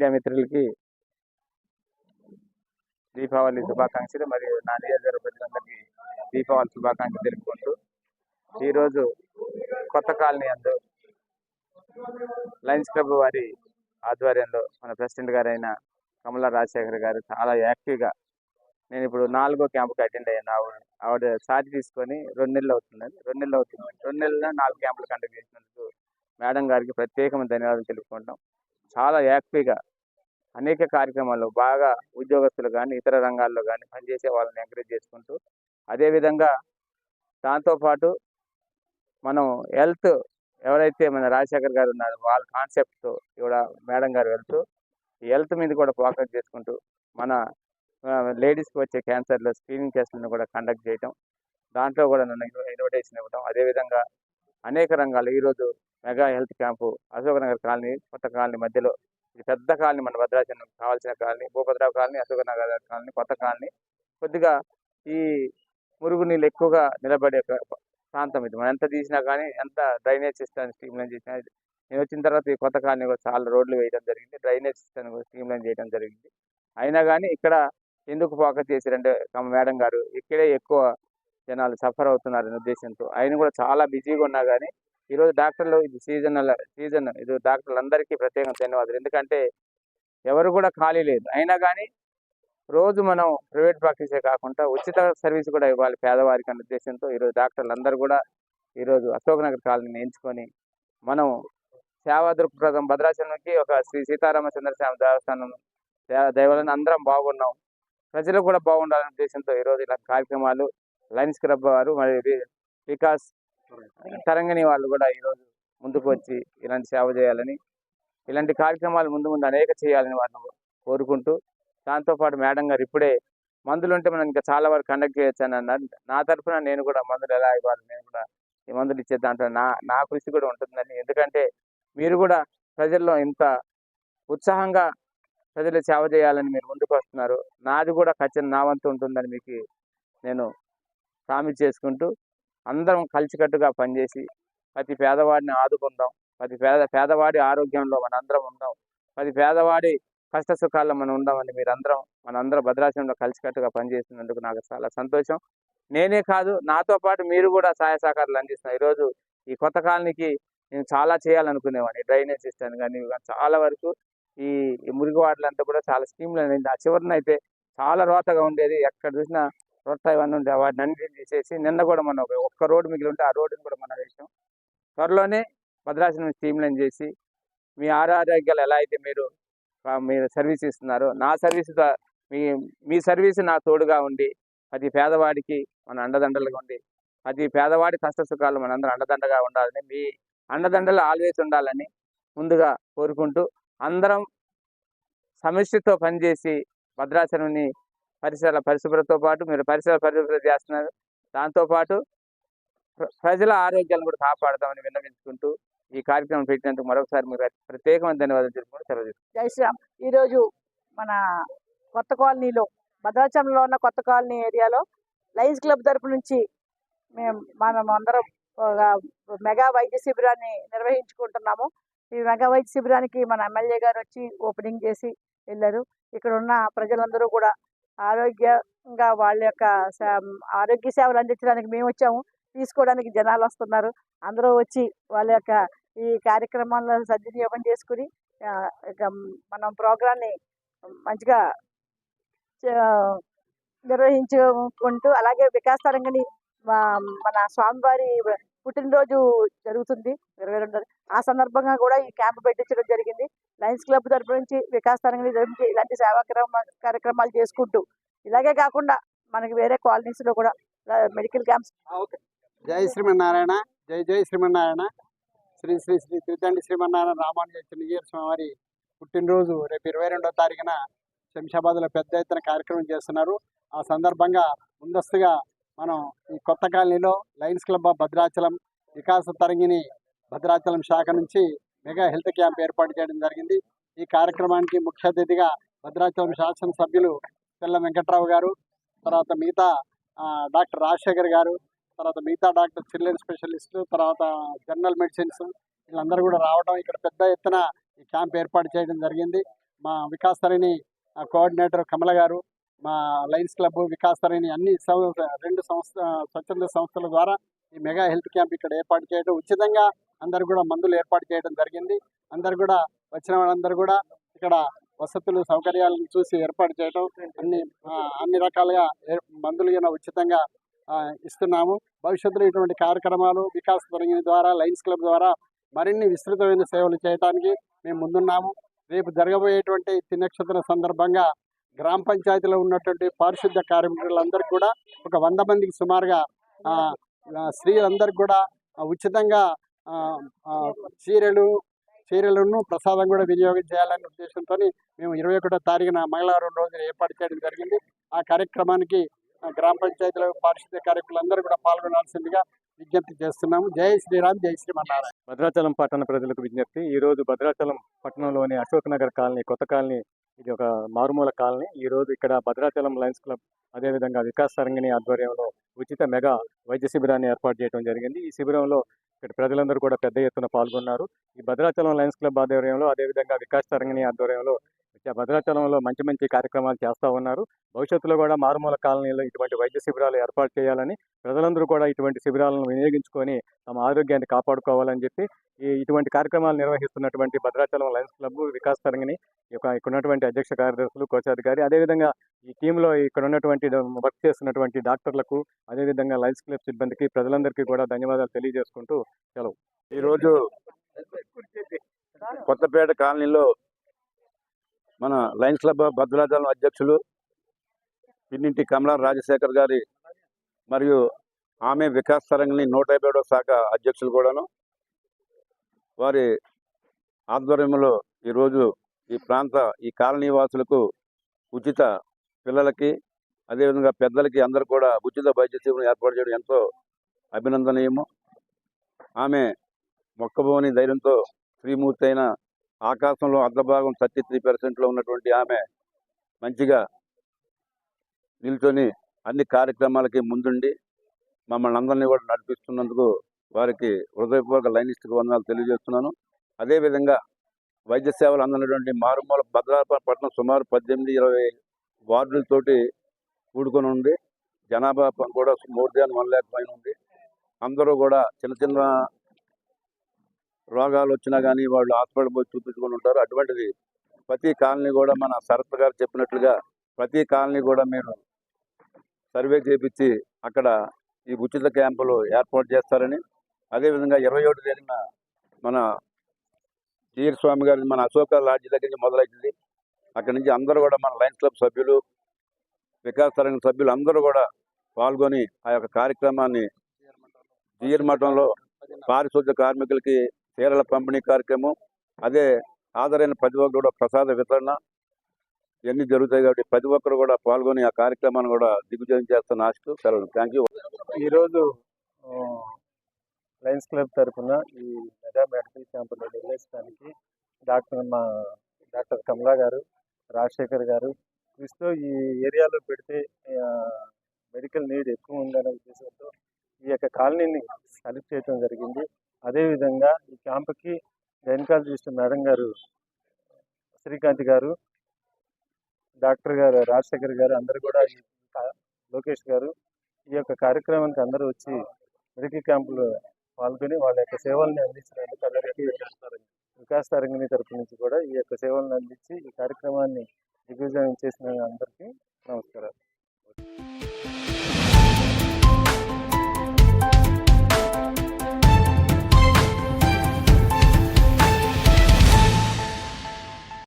Media మిత్రులకి దీపావళి శుభాకాంక్షలు మరియు నా నియోజకవర్గ ప్రజలందరికీ దీపావళి శుభాకాంక్షలు తెలుపుకుంటూ ఈరోజు కొత్త కాలనీ అందు లయన్స్ క్లబ్ వారి ఆధ్వర్యంలో మన ప్రెసిడెంట్ గారైన కమలా రాజశేఖర్ గారు చాలా యాక్టివ్గా నేను ఇప్పుడు నాలుగో క్యాంపుకి అటెండ్ అయ్యాను. ఆవిడ ఆవిడ సాటి తీసుకొని రెండు నెలలు అవుతుందండి రెండు నెలలు అవుతుంది. రెండు నెలల్లో నాలుగు క్యాంపులు కండక్ట్ చేసినందుకు మేడం గారికి ప్రత్యేకమైన ధన్యవాదాలు తెలుపుకుంటాం చాలా యాక్టివ్గా అనేక కార్యక్రమాలు బాగా ఉద్యోగస్తులు కానీ ఇతర రంగాల్లో కానీ పనిచేసే వాళ్ళని ఎంకరేజ్ చేసుకుంటూ అదేవిధంగా దాంతోపాటు మనం హెల్త్ ఎవరైతే మన రాజశేఖర్ గారు ఉన్నారో వాళ్ళ కాన్సెప్ట్తో కూడా మేడం గారు వెళ్తూ ఈ హెల్త్ మీద కూడా ఫోకస్ చేసుకుంటూ మన లేడీస్కి వచ్చే క్యాన్సర్లో స్క్రీనింగ్ టెస్ట్లను కూడా కండక్ట్ చేయటం దాంట్లో కూడా నన్ను ఇన్విటేషన్ ఇవ్వడం అదేవిధంగా అనేక రంగాలు ఈరోజు mega health camp Ashok Nagar colony కొత్త కాలనీ మధ్యలో ఇది పెద్ద కాలనీ మన భద్రాచలం కావాల్సిన కాలనీ భూభద్రావు కాలనీ అశోక్ నగర్ కాలనీ కొత్త కాలనీ. కొద్దిగా ఈ మురుగు నీళ్ళు ఎక్కువగా నిలబడే ప్రాంతం ఇది. మనం ఎంత తీసినా కానీ ఎంత డ్రైనేజ్ సిస్టమ్ స్ట్రీమ్లైన్ చేసినా నేను వచ్చిన తర్వాత ఈ కొత్త కాలనీ కూడా చాలా రోడ్లు వేయడం జరిగింది. డ్రైనేజ్ సిస్టమ్ కూడా లైన్ చేయడం జరిగింది. అయినా కానీ ఇక్కడ ఎందుకు ఫోకస్ చేశారంటే తమ మేడం గారు ఇక్కడే ఎక్కువ జనాలు సఫర్ అవుతున్నారనే ఉద్దేశంతో. ఆయన కూడా చాలా బిజీగా ఉన్నా కానీ ఈరోజు డాక్టర్లు ఇది సీజన్ సీజన్ ఇది డాక్టర్లు అందరికీ ప్రత్యేకంగా ధన్యవాదాలు. ఎందుకంటే ఎవరు కూడా ఖాళీ లేదు. అయినా కానీ రోజు మనం ప్రైవేట్ ప్రాక్టీసే కాకుండా ఉచిత సర్వీస్ కూడా ఇవ్వాలి పేదవారికి అనే ఉద్దేశంతో ఈరోజు డాక్టర్లు అందరూ కూడా ఈరోజు అశోక్ నగర్ కాలనీని ఎంచుకొని మనం సేవా దృక్పథం భద్రాచలంకి ఒక శ్రీ సీతారామ చంద్రస్వామి దేవస్థానం దే- అందరం బాగున్నాం. ప్రజలు కూడా బాగుండాలనే ఉద్దేశంతో ఈరోజు ఇలా కార్యక్రమాలు లైన్స్ క్లబ్ వారు మరియు వికాస్ తరంగిణి వాళ్ళు కూడా ఈరోజు ముందుకు వచ్చి ఇలాంటి సేవ చేయాలని ఇలాంటి కార్యక్రమాలు ముందు ముందు అనేక చేయాలని వాళ్ళని కోరుకుంటూ దాంతోపాటు మేడం గారు ఇప్పుడే మందులు ఉంటే మనం ఇంకా చాలా వరకు కండక్ట్ చేయొచ్చు అని అన్నారు. నా తరఫున నేను కూడా మందులు ఎలా ఇవ్వాలి నేను కూడా ఈ మందులు ఇచ్చే దాంట్లో నా నా కృషి కూడా ఉంటుందని. ఎందుకంటే మీరు కూడా ప్రజల్లో ఇంత ఉత్సాహంగా ప్రజలు సేవ చేయాలని మీరు ముందుకు వస్తున్నారు. నాది కూడా ఖచ్చితంగా నా వంతు ఉంటుందని మీకు నేను ప్రామిస్ చేసుకుంటూ అందరం కలిసికట్టుగా పనిచేసి ప్రతి పేదవాడిని ఆదుకుందాం ప్రతి పేద పేదవాడి ఆరోగ్యంలో మనందరం ఉందాం ప్రతి పేదవాడి కష్ట సుఖాల్లో మనం ఉందామని మీరందరం మనందరం భద్రాచలంలో కలిసికట్టుగా పనిచేస్తున్నందుకు నాకు చాలా సంతోషం. నేనే కాదు నాతో పాటు మీరు కూడా సహాయ సహకారాలు అందిస్తున్నారు. ఈరోజు ఈ కొత్త కాలనీకి నేను చాలా చేయాలనుకునేవాడిని. డ్రైనేజ్ సిస్టమ్ కానీ చాలా వరకు ఈ ఈ కూడా చాలా స్కీమ్లు అనేది ఆ చివరిన అయితే చాలా రోతగా ఉండేది. ఎక్కడ చూసినా రొట్ట ఇవన్నీ ఉండే వాటిని అన్నింటిని తీసేసి నిన్న కూడా మనం ఒక- ఒక్క రోడ్డు మిగిలి ఉంటే ఆ రోడ్డుని కూడా మనం వేసాం. త్వరలోనే భద్రాచలం స్ట్రీమ్లైన్ చేసి మీ ఆరోగ్యాలు ఎలా అయితే మీరు మీరు సర్వీస్ ఇస్తున్నారో నా సర్వీస్ మీ మీ సర్వీస్ నా తోడుగా ఉండి ప్రతి పేదవాడికి మన అండదండలుగా ఉండి ప్రతి పేదవాడి కష్ట సుఖాలు మనందరం అండదండగా ఉండాలని మీ అండదండలు ఆల్వేస్ ఉండాలని ముందుగా కోరుకుంటూ అందరం సమిష్టితో పనిచేసి భద్రాచలంని పరిసర పరిశుభ్రతతో పాటు మీరు పరిసర పరిశుభ్రత చేస్తున్నారు. దాంతోపాటు ప్రజల ఆరోగ్యాలను కూడా కాపాడదామని విన్నవించుకుంటూ ఈ కార్యక్రమం పెట్టినందుకు మరొకసారి మీకు ప్రత్యేకమైన ధన్యవాదాలు తెలుపుకుంటూ సెలవు తీసుకుంటున్నాను. జై శ్రీరామ్. ఈరోజు మన కొత్త కాలనీలో భద్రాచలంలో ఉన్న కొత్త కాలనీ ఏరియాలో లయన్స్ క్లబ్ తరపు నుంచి మేము మనం అందరం ఒక మెగా వైద్య శిబిరాన్ని నిర్వహించుకుంటున్నాము. ఈ మెగా వైద్య శిబిరానికి మన ఎమ్మెల్యే గారు వచ్చి ఓపెనింగ్ చేసి వెళ్ళారు. ఇక్కడ ఉన్న ప్రజలందరూ కూడా ఆరోగ్యంగా వాళ్ళ యొక్క సే- ఆరోగ్య సేవలు అందించడానికి మేము వచ్చాము. తీసుకోవడానికి జనాలు వస్తున్నారు. అందరూ వచ్చి వాళ్ళ యొక్క ఈ కార్యక్రమాల్లో సద్వినియోగం చేసుకుని మనం ప్రోగ్రాన్ని మంచిగా నిర్వహించుకుంటూ అలాగే వికాస్ తరంగని మా- మన స్వామివారి పుట్టినరోజు జరుగుతుంది ఇరవై రెండు ఆ సందర్భంగా కూడా ఈ క్యాంప్ పెట్టించడం జరిగింది. లయన్స్ క్లబ్ తరపు నుంచి వికాస్ తరంగని జరిపించి ఇలాంటి సేవా క్రమ- కార్యక్రమాలు చేసుకుంటూ ఇలాగే కాకుండా మనకి వేరే కాలనీస్లో కూడా మెడికల్ క్యాంప్స్ జై శ్రీమన్నారాయణ జై జై శ్రీమన్నారాయణ. శ్రీ శ్రీ శ్రీ తిరుతండి శ్రీమన్నారాయణ రామానుజ స్వామి పుట్టినరోజు రేపు ఇరవై రెండో తారీఖున శంషాబాద్లో పెద్ద ఎత్తున కార్యక్రమం చేస్తున్నారు. ఆ సందర్భంగా ముందస్తుగా మనం ఈ కొత్త కాలనీలో Lions club of Bhadrachalam Vikasa Tarangini Bhadrachalam శాఖ నుంచి మెగా హెల్త్ క్యాంప్ ఏర్పాటు చేయడం జరిగింది. ఈ కార్యక్రమానికి ముఖ్య అతిథిగా భద్రాచలం శాసనసభ్యులు తెల్ల వెంకట్రావు గారు తర్వాత మిగతా డాక్టర్ రాజశేఖర్ గారు తర్వాత మిగతా డాక్టర్ చిల్డ్రన్ స్పెషలిస్టు తర్వాత జనరల్ మెడిసిన్స్ వీళ్ళందరూ కూడా రావడం ఇక్కడ పెద్ద ఎత్తున ఈ క్యాంప్ ఏర్పాటు చేయడం జరిగింది. మా వికాస్ తరణి కోఆర్డినేటర్ కమల గారు మా లయన్స్ క్లబ్ వికాస్ అన్ని రెండు సంస్థ స్వచ్ఛంద సంస్థల ద్వారా ఈ మెగా హెల్త్ క్యాంప్ ఇక్కడ ఏర్పాటు చేయడం ఉచితంగా అందరు కూడా మందులు ఏర్పాటు చేయడం జరిగింది. అందరు కూడా వచ్చిన వాళ్ళందరూ కూడా ఇక్కడ వసతులు సౌకర్యాలను చూసి ఏర్పాటు చేయడం అన్ని అన్ని రకాలుగా ఏ- మందులు కూడా ఉచితంగా ఇస్తున్నాము. భవిష్యత్తులో ఇటువంటి కార్యక్రమాలు వికాస్ తరంగిణి ద్వారా లయన్స్ క్లబ్ ద్వారా మరిన్ని విస్తృతమైన సేవలు చేయడానికి మేము ముందున్నాము. రేపు జరగబోయేటువంటి తినక్షత్ర సందర్భంగా గ్రామ పంచాయతీలో ఉన్నటువంటి పారిశుద్ధ కార్మికులందరికీ కూడా ఒక వంద మందికి సుమారుగా స్త్రీలందరికీ కూడా ఉచితంగా చీరలు చీరలను ప్రసాదం కూడా వినియోగం చేయాలనే ఉద్దేశంతో మేము ఇరవై ఒకటో తారీఖున మంగళవారం రోజున ఏర్పాటు చేయడం జరిగింది. ఆ కార్యక్రమానికి గ్రామ పంచాయతీల పారిశుద్ధ్య కార్యకులందరూ కూడా పాల్గొనాల్సిందిగా విజ్ఞప్తి చేస్తున్నాము. జై శ్రీరామ్ జై శ్రీమన్నారాయణ. భద్రాచలం పట్టణ ప్రజలకు విజ్ఞప్తి. ఈరోజు భద్రాచలం పట్టణంలోని అశోక్ నగర్ కాలనీ కొత్త కాలనీ ఇది ఒక మారుమూల కాలనీ. ఈ రోజు ఇక్కడ భద్రాచలం లయన్స్ క్లబ్ అదేవిధంగా వికాస్ సరంగిణి ఆధ్వర్యంలో ఉచిత మెగా వైద్య శిబిరాన్ని ఏర్పాటు చేయడం జరిగింది. ఈ శిబిరంలో ఇక్కడ ప్రజలందరూ కూడా పెద్ద ఎత్తున పాల్గొన్నారు. ఈ భద్రాచలం లయన్స్ క్లబ్ ఆధ్వర్యంలో అదేవిధంగా వికాస్ తరంగిణి ఆధ్వర్యంలో భద్రాచలంలో మంచి మంచి కార్యక్రమాలు చేస్తూ ఉన్నారు. భవిష్యత్తులో కూడా మారుమూల కాలనీలో ఇటువంటి వైద్య శిబిరాలు ఏర్పాటు చేయాలని ప్రజలందరూ కూడా ఇటువంటి శిబిరాలను వినియోగించుకొని తమ ఆరోగ్యాన్ని కాపాడుకోవాలని చెప్పి ఈ ఇటువంటి కార్యక్రమాలు నిర్వహిస్తున్నటువంటి భద్రాచలం లయన్స్ క్లబ్ వికాస్ తరంగిని ఇక్కడ ఉన్నటువంటి అధ్యక్ష కార్యదర్శులు కోశాధికారి అదేవిధంగా ఈ టీంలో ఇక్కడ ఉన్నటువంటి వర్క్ చేస్తున్నటువంటి డాక్టర్లకు అదేవిధంగా లయన్స్ క్లబ్ సిబ్బందికి ప్రజలందరికీ కూడా ధన్యవాదాలు తెలియజేసుకుంటూ సెలవు. ఈరోజు కొత్తపేట కాలనీలో మన లయన్స్ క్లబ్ భద్రాచలం అధ్యక్షులు పిన్నింటి కమలా రాజశేఖర్ గారి మరియు ఆమె వికాస్ తరంగిణి నూట యాభై శాఖ అధ్యక్షులు కూడాను. వారి ఆధ్వర్యంలో ఈరోజు ఈ ప్రాంత ఈ కాలనీ వాసులకు ఉచిత పిల్లలకి అదేవిధంగా పెద్దలకి అందరు కూడా ఉచిత వైద్య శిబిరం ఏర్పాటు చేయడం ఎంతో అభినందనీయము. ఆమె మొక్కబోని ధైర్యంతో శ్రీమూర్తి అయిన ఆకాశంలో అర్ధభాగం థర్టీ త్రీ పర్సెంట్లో ఉన్నటువంటి ఆమె మంచిగా నిల్చొని అన్ని కార్యక్రమాలకి ముందుండి మమ్మల్ని అందరినీ కూడా నడిపిస్తున్నందుకు వారికి హృదయపూర్వక లైనిస్టుకు వందనాలు తెలియజేస్తున్నాను. అదేవిధంగా వైద్య సేవలు అందనటువంటి మారుమూల భద్రాపట్నం సుమారు పద్దెనిమిది ఇరవై వార్డులతోటి కూడుకొని ఉంది. జనాభా కూడా మోర్ దాన్ వన్ ల్యాక్ పైన ఉంది. అందరూ కూడా చిన్న చిన్న రోగాలు వచ్చినా కానీ వాళ్ళు హాస్పిటల్ పోయి చూపించుకొని ఉంటారు. అటువంటిది ప్రతి కాలనీ కూడా మన శరత్ గారు చెప్పినట్లుగా ప్రతి కాలనీ కూడా మీరు సర్వే చేపించి అక్కడ ఈ ఉచిత క్యాంపులు ఏర్పాటు చేస్తారని అదేవిధంగా ఇరవై ఒకటి జరిగిన మన జీర్ స్వామి గారి మన అశోక లాడ్జి దగ్గర నుంచి మొదలైంది అక్కడి నుంచి అందరూ కూడా మన లయన్స్ క్లబ్ సభ్యులు వికాస్ తరంగ సభ్యులు అందరూ కూడా పాల్గొని ఆ యొక్క కార్యక్రమాన్ని జీర్ మఠంలో పారిశుద్ధ కార్మికులకి చీరల పంపిణీ కార్యక్రమం అదే ఆదరైన ప్రతి ఒక్కరు కూడా ప్రసాద వితరణ ఇవన్నీ జరుగుతాయి కాబట్టి ప్రతి ఒక్కరు కూడా పాల్గొని ఆ కార్యక్రమాన్ని కూడా దిగ్విజయం చేస్తున్న ఆశకు సెలవు. థ్యాంక్ యూ ఈరోజు లయన్స్ క్లబ్ తరఫున ఈ మెగా మెడికల్ క్యాంపులో నిర్వహించడానికి డాక్టర్ మా డాక్టర్ కమలా గారు రాజశేఖర్ గారు క్రిస్తో ఈ ఏరియాలో పెడితే మెడికల్ నీడ్ ఎక్కువ ఉందనే ఉద్దేశంతో ఈ యొక్క కాలనీని సెలెక్ట్ చేయడం జరిగింది. అదేవిధంగా ఈ క్యాంపుకి గైనకాలజిస్ట్ మేడం గారు శ్రీకాంత్ గారు డాక్టర్ గారు రాజశేఖర్ గారు అందరూ కూడా ఈ లోకేష్ గారు ఈ యొక్క కార్యక్రమానికి అందరూ వచ్చి మెడికల్ క్యాంపులో పాల్గొని వాళ్ళ యొక్క సేవల్ని అందించడానికి అందరికీ వికాస్ తరంగిణి తరపు నుంచి కూడా ఈ యొక్క సేవలను అందించి ఈ కార్యక్రమాన్ని దిగ్విజయం చేసిన అందరికీ నమస్కారాలు.